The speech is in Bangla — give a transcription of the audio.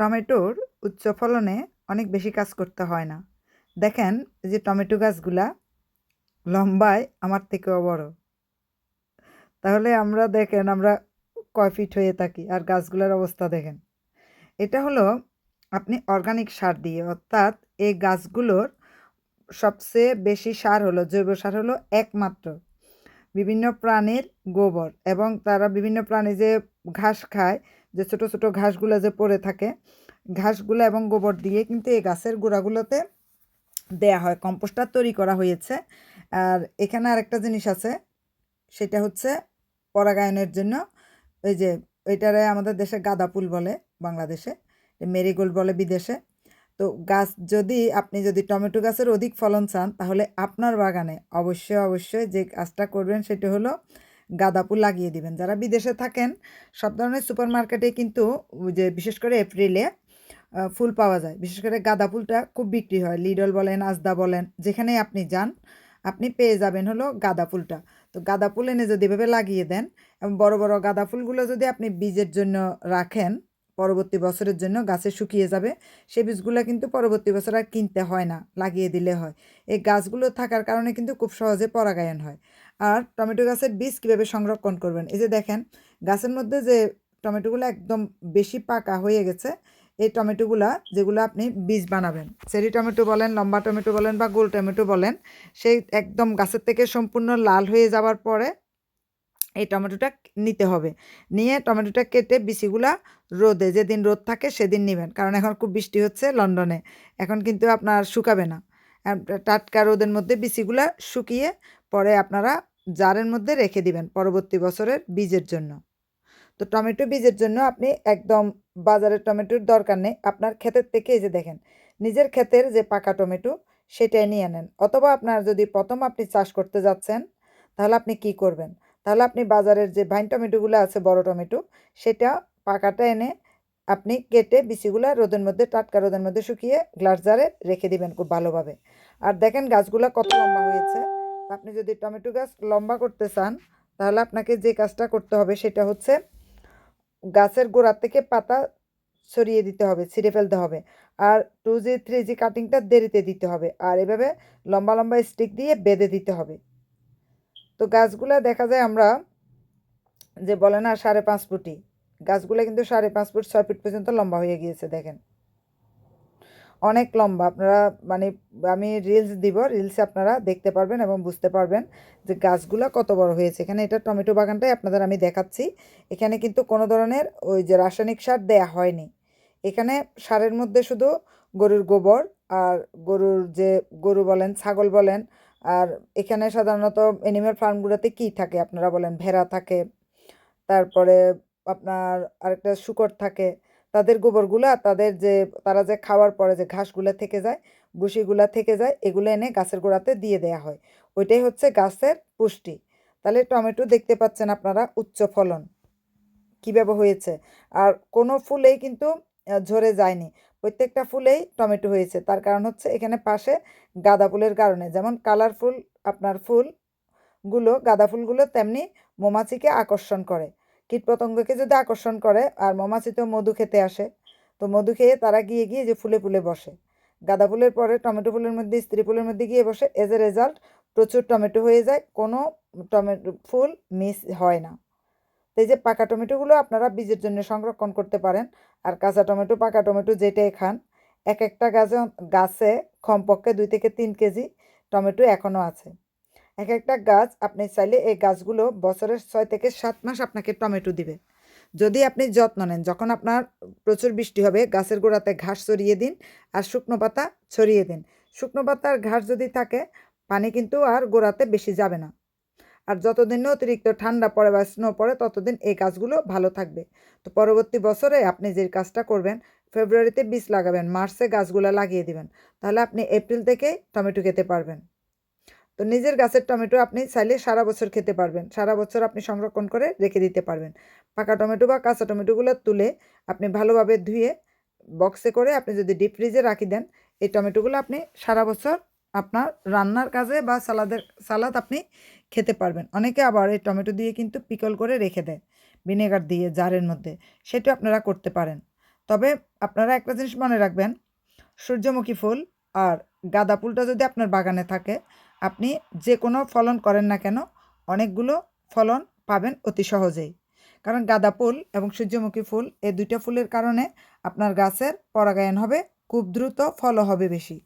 টমেটোর উচ্চ ফলনে অনেক বেশি কাজ করতে হয় না। দেখেন যে টমেটো গাছগুলা লম্বায় আমার থেকেও বড়। তাহলে আমরা দেখেন, আমরা কয় ফিট হয়ে থাকি আর গাছগুলোর অবস্থা দেখেন। এটা হলো আপনি অর্গানিক সার দিয়ে, অর্থাৎ এই গাছগুলোর সবচেয়ে বেশি সার হলো, জৈব সার হলো একমাত্র। বিভিন্ন প্রাণীর গোবর এবং তারা বিভিন্ন প্রাণী যে ঘাস খায় যে ছোট ছোট ঘাসগুলো যে পড়ে থাকে, ঘাসগুলো এবং গোবর দিয়ে কিন্তু এই গাছের গোড়াগুলোতে দেয়া হয় কম্পোস্টার তৈরি করা হয়েছে। আর এখানে আরেকটা জিনিস আছে, সেটা হচ্ছে পরাগায়নের জন্য ওই যে ওইটারে আমাদের দেশে গাঁদা ফুল বলে বাংলাদেশে মেরিগোল্ড বলে বিদেশে। তো গাছ যদি, আপনি যদি টমেটো গাছের অধিক ফলন চান, তাহলে আপনার বাগানে অবশ্যই অবশ্যই যে কাজটা করবেন সেটা হলো গাঁদা ফুল লাগিয়ে দিবেন। যারা বিদেশে থাকেন, সব ধরনের সুপার মার্কেটে কিন্তু যে বিশেষ করে এপ্রিলে ফুল পাওয়া যায়। বিশেষ করে গাঁদা ফুলটা খুব বিক্রি হয়। লিডল বলেন, আজদা বলেন, যেখানেই আপনি যান, আপনি পেয়ে যাবেন হলো গাঁদা ফুলটা। তো গাঁদা ফুল এনে যদি এভাবে লাগিয়ে দেন এবং বড় বড় গাঁদা ফুলগুলো যদি আপনি বীজের জন্য রাখেন পরবর্তী বছরের জন্য গাছে শুকিয়ে যাবে। সেই বীজগুলো কিন্তু পরবর্তী বছর আর কিনতে হয় না, লাগিয়ে দিলে হয়। এই গাছগুলো থাকার কারণে কিন্তু খুব সহজে পরাগায়ন হয়। আর টমেটো গাছের বীজ কীভাবে সংরক্ষণ করবেন? এই যে দেখেন, গাছের মধ্যে যে টমেটোগুলো একদম বেশি পাকা হয়ে গেছে, এই টমেটোগুলা যেগুলো আপনি বীজ বানাবেন, চেরি টমেটো বলেন, লম্বা টমেটো বলেন বা গোল টমেটো বলেন, সেই একদম গাছের থেকে সম্পূর্ণ লাল হয়ে যাওয়ার পরে এই টমেটোটা নিতে হবে। নিয়ে টমেটোটা কেটে বিচিগুলা রোদে, যেদিন রোদ থাকে সেদিন নেবেন। কারণ এখন খুব বৃষ্টি হচ্ছে লন্ডনে। এখন কিন্তু আপনার শুকাবে না। টাটকা রোদের মধ্যে বিচিগুলা শুকিয়ে পরে আপনারা জারের মধ্যে রেখে দিবেন পরবর্তী বছরের বীজের জন্য। তো টমেটো বীজের জন্য আপনি একদম বাজারের টমেটোর দরকার নেই। আপনার ক্ষেতের থেকে এই যে দেখেন, নিজের ক্ষেতের যে পাকা টমেটো সেটাই নিয়ে নেন। অথবা আপনার যদি প্রথম আপনি চাষ করতে যাচ্ছেন, তাহলে আপনি কি করবেন? তাহলে আপনি বাজারের যে ভাইন টমেটোগুলো আছে, বড় টমেটো, সেটা পাকাটা এনে আপনি কেটে বিচিগুলা রোদের মধ্যে, টাটকা রোদের মধ্যে শুকিয়ে গ্লাস জারে রেখে দিবেন খুব ভালোভাবে। আর দেখেন গাছগুলো কত লম্বা হয়েছে। আপনি যদি টমেটো গাছ লম্বা করতে চান, তাহলে আপনাকে যে কাজটা করতে হবে সেটা হচ্ছে গাছের গোড়ার থেকে পাতা ছড়িয়ে দিতে হবে, ছিঁড়ে ফেলতে হবে। আর টু জি থ্রি জি কাটিংটা দেরিতে দিতে হবে। আর এভাবে লম্বা লম্বা স্টিক দিয়ে বেঁধে দিতে হবে। তো গাছগুলা দেখা যায় আমরা যে বলে না সাড়ে পাঁচ ফুটি, গাছগুলো কিন্তু সাড়ে পাঁচ ফুট, ছয় ফুট পর্যন্ত লম্বা হয়ে গিয়েছে, দেখেন। অনেক লম্বা, আপনারা মানে আমি রিলস দিব রিলসে আপনারা দেখতে পারবেন এবং বুঝতে পারবেন যে গাছগুলো কত বড় হয়েছে। এখানে এটা টমেটো বাগানটাই আপনাদের আমি দেখাচ্ছি। এখানে কিন্তু কোনো ধরনের ওই যে রাসায়নিক সার দেয়া হয়নি। এখানে সারের মধ্যে শুধু গরুর গোবর আর গরুর যে গরু বলেন, ছাগল বলেন আর এখানে সাধারণত অ্যানিম্যাল ফার্মগুলোতে কী থাকে আপনারা বলেন? ভেড়া থাকে, তারপরে আপনার আরেকটা শুকর থাকে। তাদের গোবরগুলা, তাদের যে, তারা যে খাওয়ার পরে যে ঘাসগুলো থেকে যায়, ভুসিগুলা থেকে যায়, এগুলো এনে গাছের গোড়াতে দিয়ে দেয়া হয়। ওইটাই হচ্ছে গাছের পুষ্টি। তাহলে টমেটো দেখতে পাচ্ছেন আপনারা, উচ্চ ফলন। কীভাবে হয়েছে? আর কোনো ফুলেই কিন্তু ঝরে যায়নি। প্রত্যেকটা ফুলেই টমেটো হয়েছে। তার কারণ হচ্ছে এখানে পাশে গাঁদা ফুলের কারণে। যেমন কালারফুল আপনার ফুলগুলো গাঁদা ফুলগুলো তেমনি মৌমাছিকে আকর্ষণ করে। কীটপতঙ্গকে যদি আকর্ষণ করে, আর মৌমাছি তো মধু খেতে আসে, তো মধু খেয়ে তারা গিয়ে গিয়ে যে ফুলে ফুলে বসে। গাঁদা ফুলের পরে টমেটো ফুলের মধ্যে, স্ত্রী ফুলের মধ্যে গিয়ে বসে এজ এ রেজাল্ট প্রচুর টমেটো হয়ে যায়। কোনো টমেটো ফুল মিস হয় না। এই যে পাকা টমেটোগুলো আপনারা বীজের জন্য সংরক্ষণ করতে পারেন। আর কাঁচা টমেটো, পাকা টমেটো যেটাই খান এক একটা গাছে গাছে কমপক্ষে দুই থেকে তিন কেজি টমেটো এখনও আছে। এক একটা গাছ আপনি চাইলে এই গাছগুলো বছরের ছয় থেকে সাত মাস আপনাকে টমেটো দিবে। যদি আপনি যত্ন নেন, যখন আপনার প্রচুর বৃষ্টি হবে, গাছের গোড়াতে ঘাস ছড়িয়ে দিন আর শুকনো পাতা ছড়িয়ে দিন। শুকনো পাতার ঘাস যদি থাকে, পানি কিন্তু আর গোড়াতে বেশি যাবে না। আর যতদিন অতিরিক্ত ঠান্ডা পড়ে বা স্নো পড়ে, ততদিন এই গাছগুলো ভালো থাকবে। তো পরবর্তী বছরে আপনি যে কাজটা করবেন ফেব্রুয়ারিতে বীজ লাগাবেন মার্চে গাছগুলো লাগিয়ে দিবেন। তাহলে আপনি এপ্রিল থেকেই টমেটো খেতে পারবেন। তো নিজের গাছের টমেটো আপনি চাইলে সারা বছর খেতে পারবেন। সারা বছর আপনি সংরক্ষণ করে রেখে দিতে পারবেন। পাকা টমেটো বা কাঁচা টমেটোগুলো তুলে আপনি ভালোভাবে ধুয়ে বক্সে করে আপনি যদি ডিপ ফ্রিজে রাখি দেন, এই টমেটোগুলো আপনি সারা বছর আপনার রান্নার কাজে বা সালাদের, সালাদ আপনি খেতে পারবেন। অনেকে আবার এই টমেটো দিয়ে কিন্তু পিকল করে রেখে দেয়, ভিনেগার দিয়ে, জারের মধ্যে। সেটা আপনারা করতে পারেন। তবে আপনারা একটা জিনিস মনে রাখবেন, সূর্যমুখী ফুল আর গাঁদা ফুলটা যদি আপনার বাগানে থাকে, আপনি যে কোনো ফলন করেন না কেন, অনেকগুলো ফলন পাবেন অতি সহজেই। কারণ গাঁদা ফুল এবং সূর্যমুখী ফুল, এই দুইটা ফুলের কারণে আপনার গাছের পরাগায়ন হবে, খুব দ্রুত ফলও হবে বেশি।